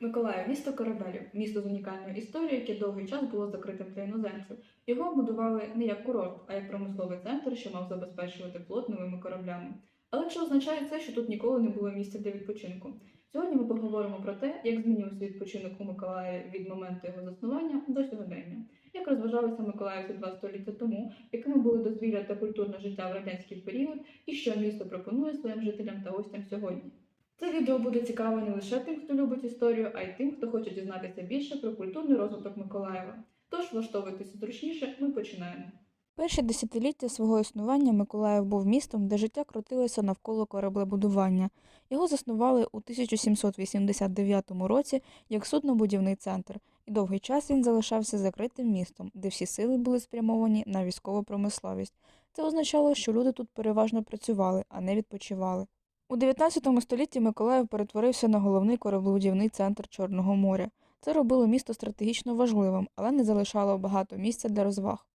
Миколаїв місто корабелів, місто з унікальною історією, яке довгий час було закритим для іноземців. Його будували не як курорт, а як промисловий центр, що мав забезпечувати флот новими кораблями. Але чи означає це, що тут ніколи не було місця для відпочинку? Сьогодні ми поговоримо про те, як змінився відпочинок у Миколаєві від моменту його заснування до сьогодення, як розважалися миколаївці два століття тому, якими були дозвілля та культурне життя в радянський період, і що місто пропонує своїм жителям та гостям сьогодні. Це відео буде цікаве не лише тим, хто любить історію, а й тим, хто хоче дізнатися більше про культурний розвиток Миколаєва. Тож влаштовуйтеся зручніше, ми починаємо. Перші десятиліття свого існування Миколаїв був містом, де життя крутилося навколо кораблебудування. Його заснували у 1789 році як суднобудівний центр, і довгий час він залишався закритим містом, де всі сили були спрямовані на військову промисловість. Це означало, що люди тут переважно працювали, а не відпочивали. У 19 столітті Миколаїв перетворився на головний кораблебудівний центр Чорного моря. Це робило місто стратегічно важливим, але не залишало багато місця для розваг.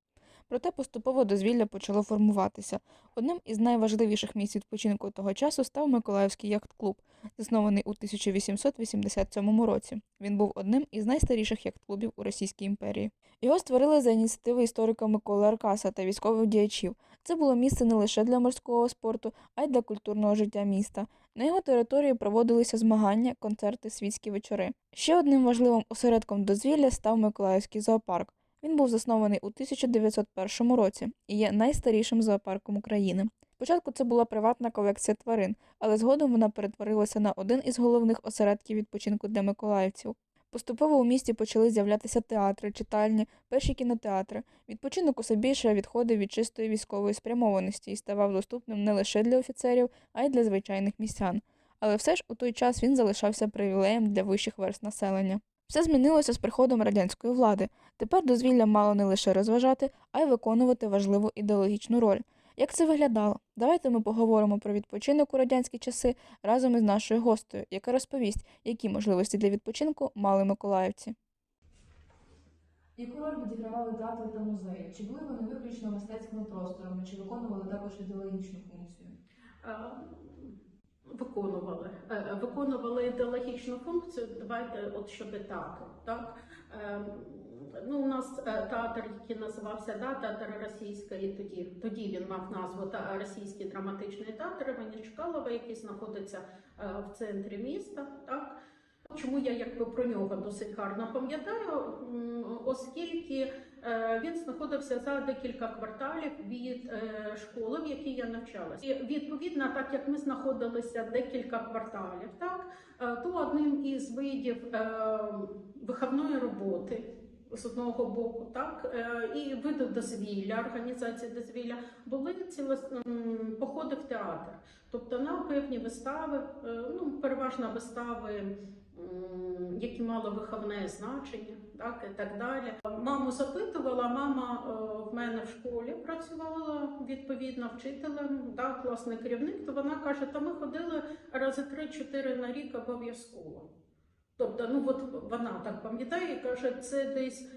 Проте поступово дозвілля почало формуватися. Одним із найважливіших місць відпочинку того часу став Миколаївський яхт-клуб, заснований у 1887 році. Він був одним із найстаріших яхт-клубів у Російській імперії. Його створили за ініціативи історика Миколи Аркаса та військових діячів. Це було місце не лише для морського спорту, а й для культурного життя міста. На його території проводилися змагання, концерти, світські вечори. Ще одним важливим осередком дозвілля став Миколаївський зоопарк. Він був заснований у 1901 році і є найстарішим зоопарком України. Спочатку це була приватна колекція тварин, але згодом вона перетворилася на один із головних осередків відпочинку для миколаївців. Поступово у місті почали з'являтися театри, читальні, перші кінотеатри. Відпочинок усе більше відходив від чистої військової спрямованості і ставав доступним не лише для офіцерів, а й для звичайних містян. Але все ж у той час він залишався привілеєм для вищих верст населення. Все змінилося з приходом радянської влади. Тепер дозвілля мало не лише розважати, а й виконувати важливу ідеологічну роль. Як це виглядало? Давайте ми поговоримо про відпочинок у радянські часи разом із нашою гостею, яка розповість, які можливості для відпочинку мали миколаївці. Яку роль відігравали театри та музеї? Чи були вони виключно мистецькими просторами, чи виконували також ідеологічну функцію? Е, Виконували. Е, Виконували ідеологічну функцію. Давайте от щодо театру. Так? Е, Ну, у нас е, театр, який називався да, театр російської, тоді, тоді він мав назву та Російський драматичний театр імені Чкалова, який знаходиться е, в центрі міста. Так? Чому я якби про нього досить гарно пам'ятаю, оскільки е, він знаходився за декілька кварталів від е, школи, в якій я навчалася. І відповідно, так як ми знаходилися декілька кварталів, так е, то одним із видів е, виховної роботи. З одного боку, так е, і види дозвілля, організації дозвілля були цілос... походи в театр, тобто на певні вистави, е, ну переважно вистави які мали виховне значення, так і так далі. Маму запитувала, мама е, в мене в школі працювала відповідно вчителем, так, класний керівник. То вона каже: та ми ходили рази три-чотири на рік обов'язково. Тобто, ну от вона так пам'ятає, і каже, це десь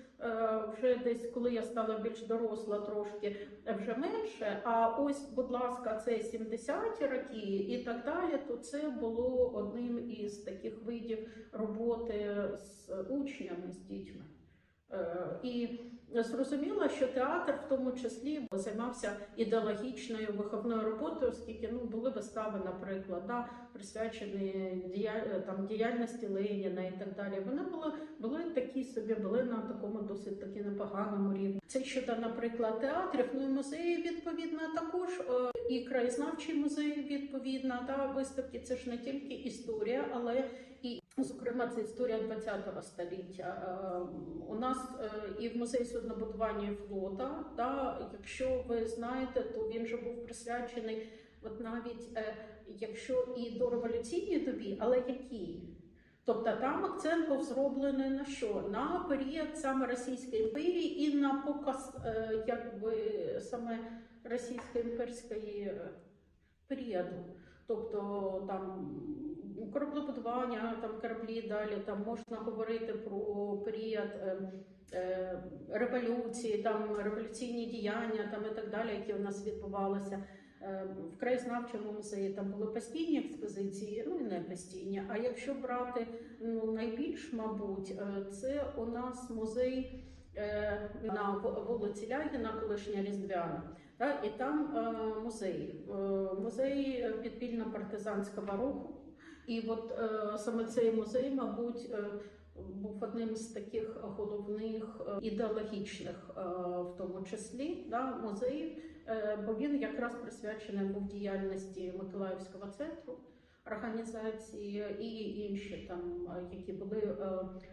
вже десь, коли я стала більш доросла, трошки вже менше. А ось, будь ласка, це 70-ті роки і так далі. То це було одним із таких видів роботи з учнями, з дітьми. Е, І зрозуміло, що театр в тому числі займався ідеологічною виховною роботою, оскільки ну були вистави, наприклад, да, присвячені дія- там діяльності Леніна і так далі. Вони були, були такі собі, були на такому досить таки непоганому рівні. Це щодо, наприклад, театрів, ну і музеї відповідно також. е, І краєзнавчий музей відповідно, та виставки це ж не тільки історія, але і зокрема це історія ХХ століття. Е, У нас е, і в музеї суднобудування флота. Да, якщо ви знаєте, то він же був присвячений, от навіть е, якщо і до революційній добі, але якій? Тобто там акцент був зроблений на що? На період саме Російської імперії і на показ е, якби саме російської імперської е, періоду. Тобто там кораблебудування, там кораблі далі, там можна говорити про період е, е, революції, там революційні діяння там і так далі, які у нас відбувалися. Е, В краєзнавчому музеї там були постійні експозиції, ну і не постійні. А якщо брати ну, найбільш, мабуть, е, це у нас музей на вулиці Лягіна, колишня Різдвяна. І там музеї. музей, е, музей підпільно-партизанського руху. І от е, саме цей музей, мабуть, е, був одним з таких головних е, ідеологічних, е, в тому числі, да, музеїв, е, бо він якраз присвячений був діяльності Миколаївського центру. Організації і інші там, які були е,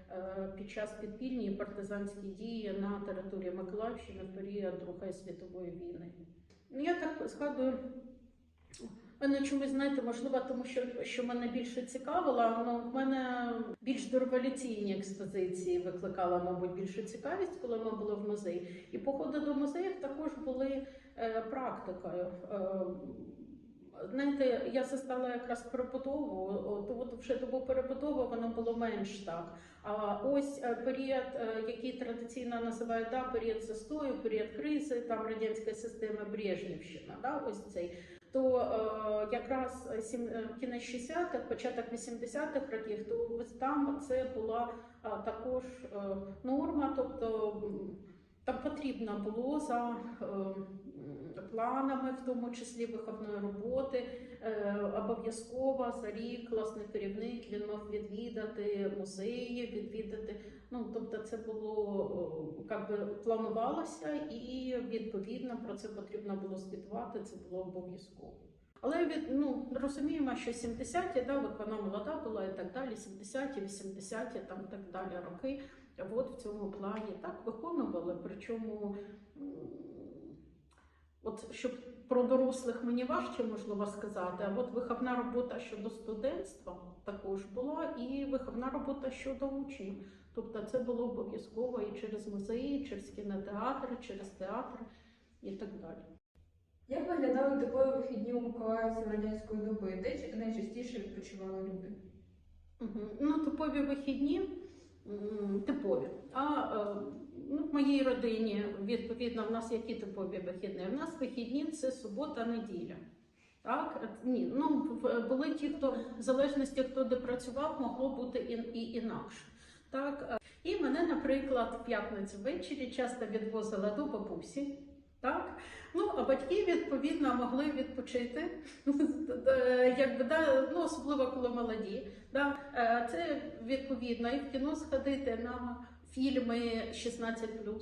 е, під час підпільні партизанські дії на території Миколаївщини в період Другої світової війни. Ну, Я так згадую, мене чомусь знаєте, можливо, тому що, що мене більше цікавило, але в мене більш дореволюційні експозиції викликала, мабуть, більшу цікавість, коли ми були в музеї. І походи до музеїв також були е, практикою. Знаєте, я застала якраз перебудову, от, вже добу перебудови воно було менш так. А ось е, період, е, який традиційно називають да, період застою, період кризи, там радянська система Брежнівщина, да, ось цей. То е, якраз е, кінець 60-х, початок 80-х років, то там це була е, також е, норма, тобто там потрібно було за е, планами, в тому числі виховної роботи, е, обов'язково за рік класний керівник він мав відвідати музеї, відвідати. Ну тобто, це було о, как би планувалося, і відповідно про це потрібно було звітувати. Це було обов'язково. Але від ну розуміємо, що 70-ті, да, от вона молода була і так далі, 70-ті, 80-ті, там так далі роки. От в цьому плані так виконували. Причому от щоб про дорослих мені важче можливо сказати, а от виховна робота щодо студентства також була, і виховна робота щодо учнів. Тобто це було обов'язково і через музеї, і через кінотеатри, через театри і так далі. Як виглядали типові вихідні у миколаївців радянської доби, де найчастіше відпочивали люди? Мгм. Ну, типові вихідні, типові. А е, ну, в моїй родині, відповідно, в нас які типові вихідні? У нас вихідні це субота, неділя. Так, ні, ну були ті, хто в залежності, хто де працював, могло бути і, і інакше. Так, і мене, наприклад, в п'ятницю ввечері часто відвозила до бабусі. Так, ну а батьки відповідно могли відпочити, якби да, ну особливо коли молоді. Да, е, це відповідно і в кіно сходити на фільми 16+,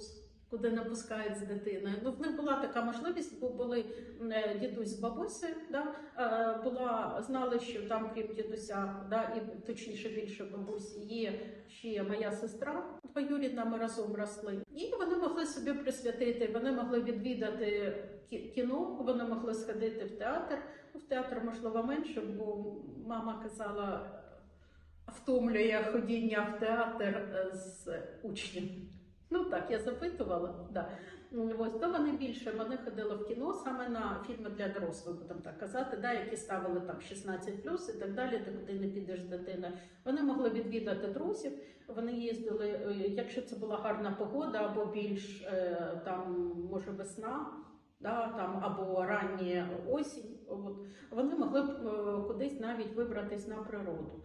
куди не пускають з дитиною. Ну, в них була така можливість, бо були е, дідусь з бабусею, да, е, була, знали, що там, крім дідуся, да, і точніше більше бабусі, є ще моя сестра двоюрідна, ми разом росли. І вони могли собі присвятити, вони могли відвідати кі- кіно, вони могли сходити в театр. Ну, В театр можливо менше, бо мама казала, втомлює ходіння в театр е, з учнів. Ну так, я запитувала. Да. Ось то вони більше вони ходили в кіно саме на фільми для дорослих, будемо так казати, да, які ставили там 16 і так далі, де куди не підеш з дитиною. Вони могли відвідати друзів. Вони їздили, е, якщо це була гарна погода, або більш е, там може весна, да, там або ранні осінь. От вони могли б кудись навіть вибратись на природу.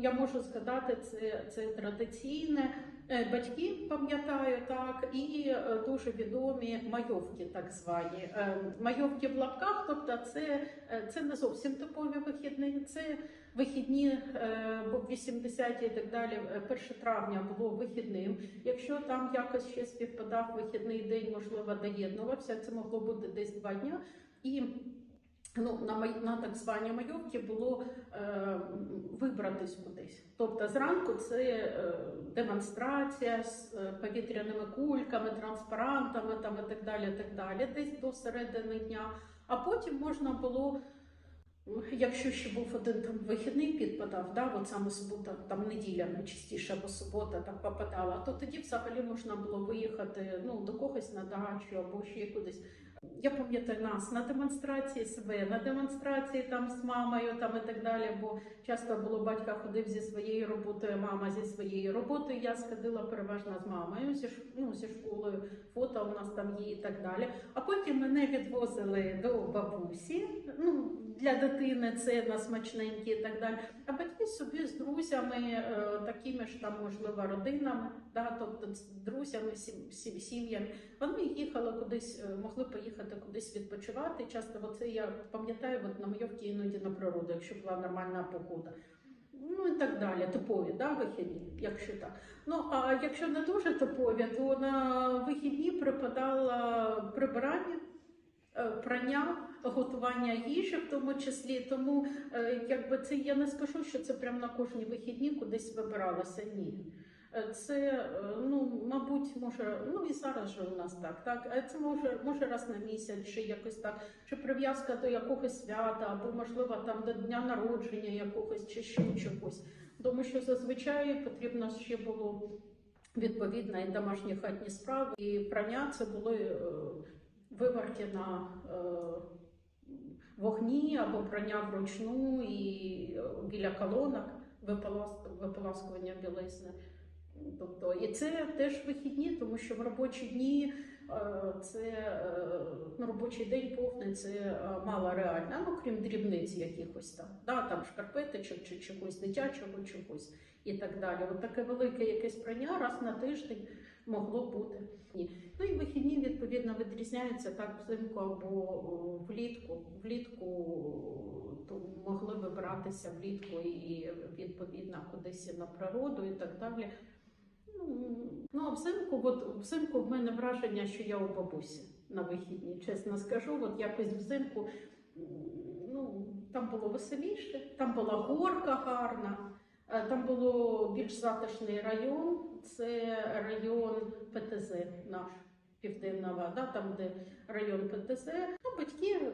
Я можу згадати, це, це традиційне. Е, Батьки пам'ятаю так, і е, дуже відомі майовки, так звані. Е, Майовки в лапках, тобто це, це не зовсім типові вихідні, це вихідні, е, 80-ті і так далі, е, 1 травня було вихідним. Якщо там якось ще співпадав вихідний день, можливо, доєднувався, це могло бути десь два дня. І ну, на, на так звані майовки було е, вибратись кудись. Тобто зранку це е, демонстрація з е, повітряними кульками, транспарантами там, і так далі, так далі, десь до середини дня. А потім можна було. Якщо ще був один там вихідний підпадав, да, от саме субота, там неділя найчастіше або субота так попадала, то тоді взагалі можна було виїхати ну, до когось на дачу або ще кудись. Я пам'ятаю нас на демонстрації себе, на демонстрації там з мамою там і так далі. Бо часто було батька ходив зі своєю роботою, мама зі своєю роботою. Я сходила переважно з мамою зі ну, зі школою. Фото у нас там є і так далі. А потім мене відвозили до бабусі. Ну для дитини це на смачненькі і так далі. А батьки собі з друзями, е, такими ж там, можливо, родинами, да, тобто з друзями, сім- сім- сім'ями. Вони їхали кудись, е, могли поїхати кудись відпочивати. Часто оце я пам'ятаю от на Майорці іноді на природу, якщо була нормальна погода. Ну і так далі, типові, да, вихідні, якщо так. Ну а якщо не дуже типові, то на вихідні припадало прибирання, е, прання, готування їжі, в тому числі. Тому е, якби це я не скажу, що це прямо на кожні вихідні кудись вибиралося. Ні. Е, Це, е, ну, мабуть, може, ну і зараз же у нас так, так. Це може, може раз на місяць, чи якось так, чи прив'язка до якогось свята, або можливо там до дня народження якогось, чи ще чогось. Тому що зазвичай потрібно ще було відповідно і домашні хатні справи, і прання це були виварки на вогні або прання вручну і е, біля колонок виполас- виполаскування білизни. Тобто, і це теж вихідні, тому що в робочі дні е, це е, ну, робочий день повний, це мало реально, ну крім дрібниць якихось там, да, там шкарпеточок чи чогось дитячого, чогось і так далі. От таке велике якесь прання раз на тиждень могло бути. Ну і вихідні відповідно відрізняються так взимку або влітку. Влітку то могли вибиратися влітку і відповідно кудись на природу і так далі. Ну, Ну, а взимку, от взимку в мене враження, що я у бабусі на вихідні, чесно скажу. От якось взимку ну, там було веселіше, там була горка гарна, е, там було більш затишний район. Це район ПТЗ наш Південна Вода, там, де район ПТЗ. Ну, батьки,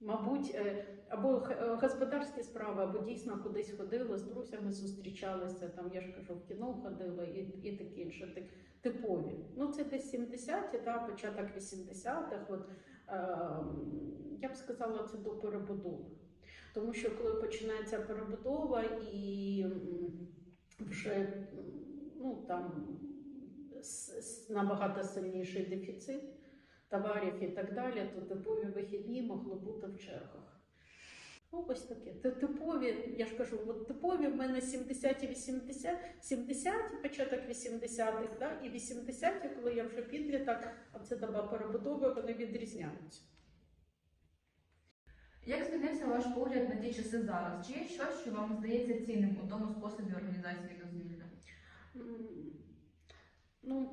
мабуть, е, або е, господарські справи, або дійсно кудись ходили, з друзями зустрічалися. Там я ж кажу, в кіно ходили і, і таке інше. Ти- Типові. Ну, це десь 70-ті, да, початок 80-х. От, е, я б сказала, це до перебудови. Тому що коли починається перебудова і вже ну, там набагато сильніший дефіцит товарів і так далі, то типові вихідні могли бути в чергах. Ну, ось таке. Ти- Типові, я ж кажу, от типові в мене 70 і 80, 70 початок 80-х, да, і 80-ті, коли я вже підліток, а це доба перебудови, вони відрізняються. Як змінився ваш погляд на ті часи зараз? Чи є щось, що вам здається цінним у тому способі організації дозвілля? Ну,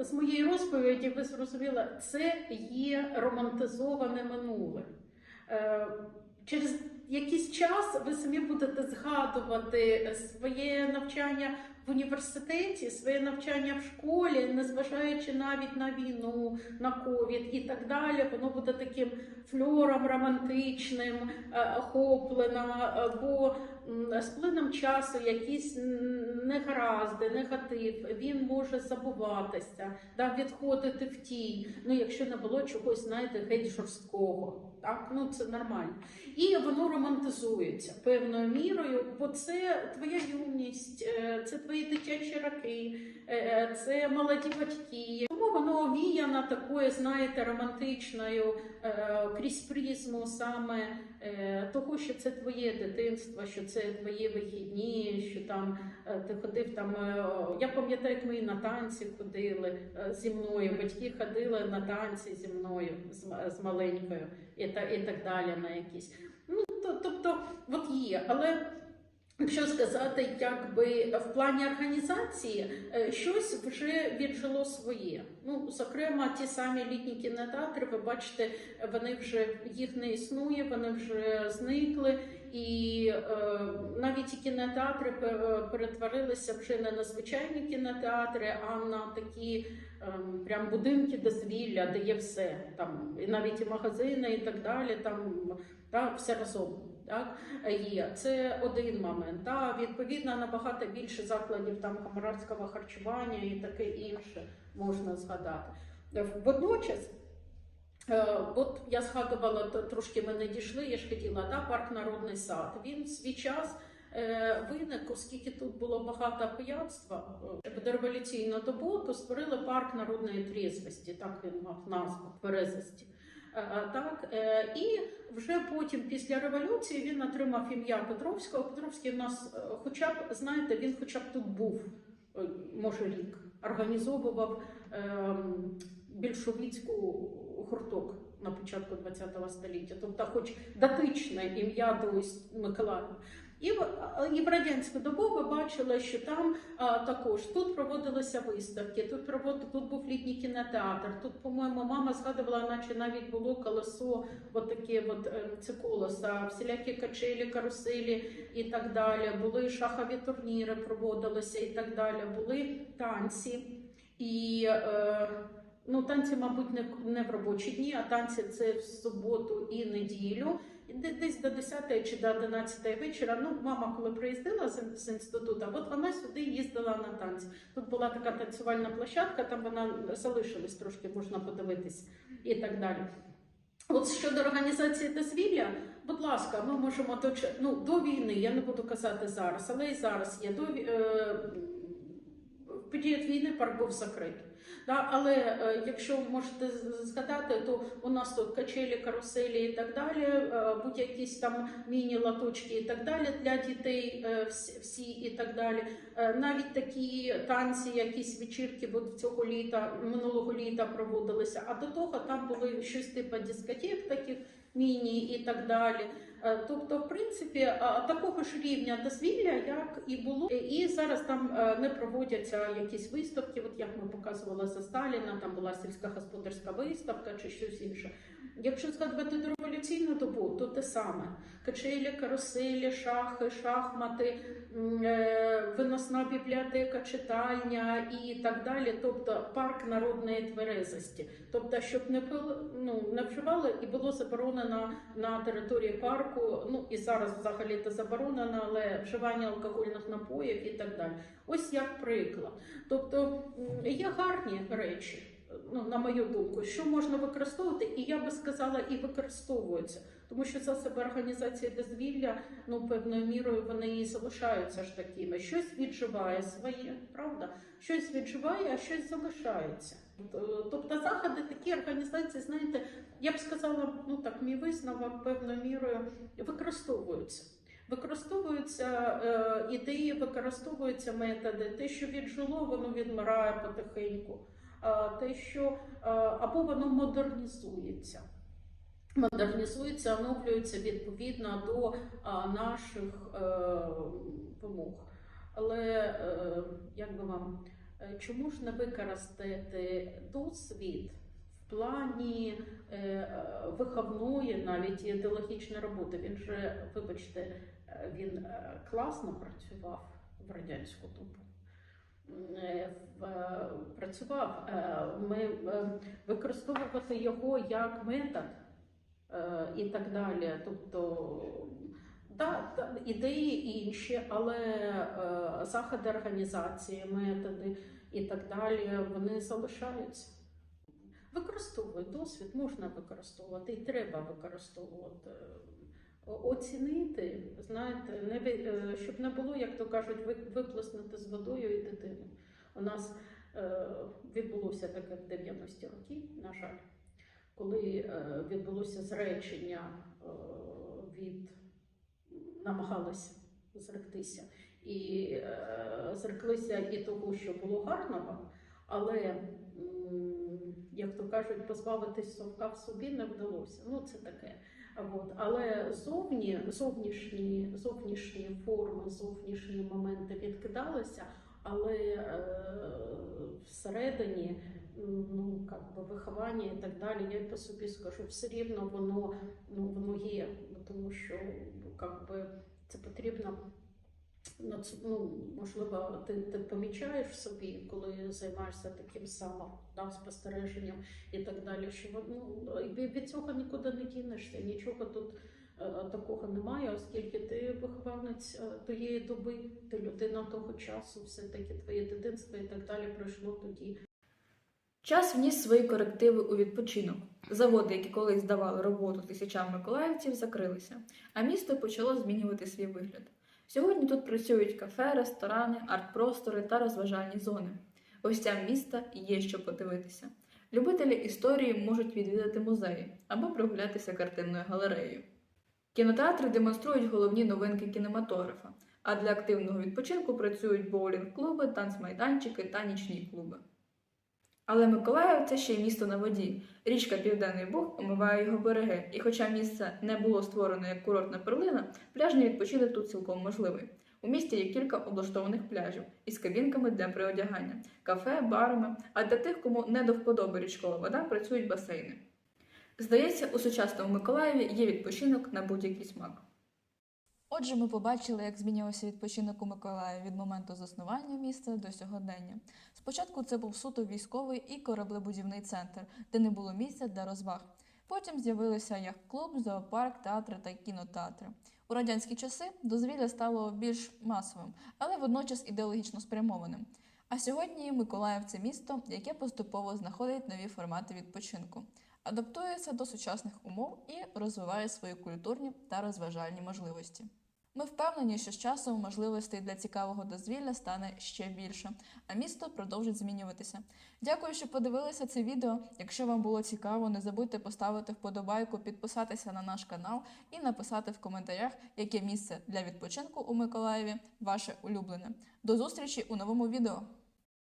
з моєї розповіді ви зрозуміли, це є романтизоване минуле. Е, Через якийсь час ви самі будете згадувати своє навчання в університеті, своє навчання в школі, незважаючи навіть на війну, на ковід і так далі. Воно буде таким фльором романтичним, е, охоплено, е, бо з плином часу якісь негаразди, негатив, він може забуватися, да, відходити в тінь. Ну, якщо не було чогось, знаєте, геть жорсткого. Так, ну це нормально. І воно романтизується певною мірою, бо це твоя юність, е, це твої дитячі роки, е, це молоді батьки. Воно овіяно такою, знаєте, романтичною е, крізь призму саме е, того, що це твоє дитинство, що це твої вихідні, що там е, ти ходив там. е, Я пам'ятаю, як ми на танці ходили е, зі мною. Батьки ходили на танці зі мною з, з маленькою і, та, і так далі на якісь. Ну то, тобто, от є, але. Якщо сказати, якби в плані організації е, щось вже віджило своє. Ну, зокрема, ті самі літні кінотеатри, ви бачите, вони вже їх не існує, вони вже зникли, і е, навіть кінотеатри перетворилися вже не на звичайні кінотеатри, а на такі ем, прям будинки дозвілля, де є все там, і навіть і магазини, і так далі. Там та, все разом. Так, є це один момент. Та відповідно набагато більше закладів там громадського харчування і таке інше можна згадати. Водночас Е, От я згадувала трошки ми не дійшли. Я ж хотіла да, парк Народний сад. Він свій час е, виник, оскільки тут було багато пияцтва е, в дореволюційну добу, то створили парк народної трізвості. Так він мав назву тверезості. Так, е, і вже потім, після революції, він отримав ім'я Петровського. Петровський в нас, е, хоча б знаєте, він хоча б тут був, е, може рік, організовував більшовіцьку більшовицьку гурток на початку ХХ століття, тобто, хоч дотичне ім'я до Миколаєва. І в, а, і радянську добу ви бачили, що там а, також тут проводилися виставки, тут провод, тут був літній кінотеатр. Тут, по-моєму, мама згадувала, наче навіть було колесо, от таке от е, це колеса, всілякі качелі, каруселі і так далі. Були шахові турніри, проводилися і так далі. Були танці і. Е, Ну, танці, мабуть, не, не в робочі дні, а танці це в суботу і неділю. Десь до 10 чи до 11 вечора. Ну, мама, коли приїздила з, з інституту, от вона сюди їздила на танці. Тут була така танцювальна площадка, там вона залишилась трошки, можна подивитись і так далі. От щодо організації дозвілля, будь ласка, ми можемо до, ну, до війни, я не буду казати зараз, але і зараз є. До, е, період війни парк був закритий. Да, але е, якщо можете згадати, то у нас тут качелі, каруселі і так далі, е, будь-якісь там міні-латочки і так далі для дітей, е, всі, і так далі. Е, навіть такі танці, якісь вечірки, от цього літа, минулого літа проводилися. А до того там були щось типу дискотек таких міні і так далі. Е, Тобто, в принципі, е, такого ж рівня дозвілля, як і було, і зараз там е, не проводяться якісь виставки. От як ми показували за Сталіна, там була сільськогосподарська виставка чи щось інше. Якщо згадувати до революційну добу, то те саме: качелі, каруселі, шахи, шахмати, виносна бібліотека, читальня і так далі. Тобто парк народної тверезості. Тобто, щоб не пили, ну не вживали, і було заборонено на території парку. Ну і зараз взагалі це заборонено, але вживання алкогольних напоїв і так далі. Ось як приклад. Тобто є гарні речі. Ну, на мою думку, що можна використовувати, і я би сказала, і використовуються, тому що засоби організації дозвілля, ну певною мірою вони і залишаються ж такими. Щось відживає своє, правда? Щось відживає, а щось залишається. Е, Тобто заходи такі організації, знаєте, я б сказала, ну так, мій висновок певною мірою використовуються. Використовуються е, ідеї, використовуються методи. Те, що віджило, воно відмирає потихеньку. А те, що е, або воно модернізується. Модернізується, оновлюється відповідно до наших е, вимог. Але е, як би вам, е, чому ж не використати досвід в плані виховної, навіть ідеологічної роботи? Він же, вибачте, він класно працював в радянську добу. Працював. Ми використовувати його як метод і так далі. Тобто, да, ідеї інші, але е, заходи організації, методи і так далі, вони залишаються. Використовують досвід, можна використовувати і треба використовувати. Оцінити, знаєте, не е, щоб не було, як то кажуть, ви- виплеснути з водою і дитину. У нас е, відбулося таке в 90-ті роки, на жаль, коли е, відбулося зречення е, від намагалися зректися. І е, зреклися і того, що було гарного, але, як то кажуть, позбавитись совка в собі не вдалося. Ну, це таке. От. Але зовні, зовнішні, зовнішні форми, зовнішні моменти відкидалися, але е, всередині ну, как би, виховання і так далі, я по собі скажу, все рівно воно, ну, воно є, тому що как би, це потрібно. Ну, можливо, ти, ти помічаєш собі, коли займаєшся таким самим да, спостереженням і так далі, що ну, від цього нікуди не дінешся, нічого тут е, такого немає, оскільки ти вихованець е, тієї доби, ти людина того часу, все-таки твоє дитинство і так далі пройшло тоді. Час вніс свої корективи у відпочинок. Заводи, які колись давали роботу тисячам миколаївців, закрилися, а місто почало змінювати свій вигляд. Сьогодні тут працюють кафе, ресторани, арт-простори та розважальні зони. Гостям міста є що подивитися. Любителі історії можуть відвідати музеї або прогулятися картинною галереєю. Кінотеатри демонструють головні новинки кінематографа, а для активного відпочинку працюють боулінг-клуби, танцмайданчики та нічні клуби. Але Миколаїв це ще й місто на воді. Річка Південний Буг омиває його береги, і хоча місце не було створено як курортна перлина, пляжний відпочинок тут цілком можливий. У місті є кілька облаштованих пляжів із кабінками для приодягання, кафе, барами, а для тих, кому не до вподоби річкова вода, працюють басейни. Здається, у сучасному Миколаєві є відпочинок на будь-який смак. Отже, ми побачили, як змінювався відпочинок у Миколаєві від моменту заснування міста до сьогодення. Спочатку це був суто військовий і кораблебудівний центр, де не було місця для розваг. Потім з'явилися яхт-клуб, зоопарк, театри та кінотеатри. У радянські часи дозвілля стало більш масовим, але водночас ідеологічно спрямованим. А сьогодні Миколаїв це місто, яке поступово знаходить нові формати відпочинку, адаптується до сучасних умов і розвиває свої культурні та розважальні можливості. Ми впевнені, що з часом можливостей для цікавого дозвілля стане ще більше, а місто продовжить змінюватися. Дякую, що подивилися це відео. Якщо вам було цікаво, не забудьте поставити вподобайку, підписатися на наш канал і написати в коментарях, яке місце для відпочинку у Миколаєві ваше улюблене. До зустрічі у новому відео!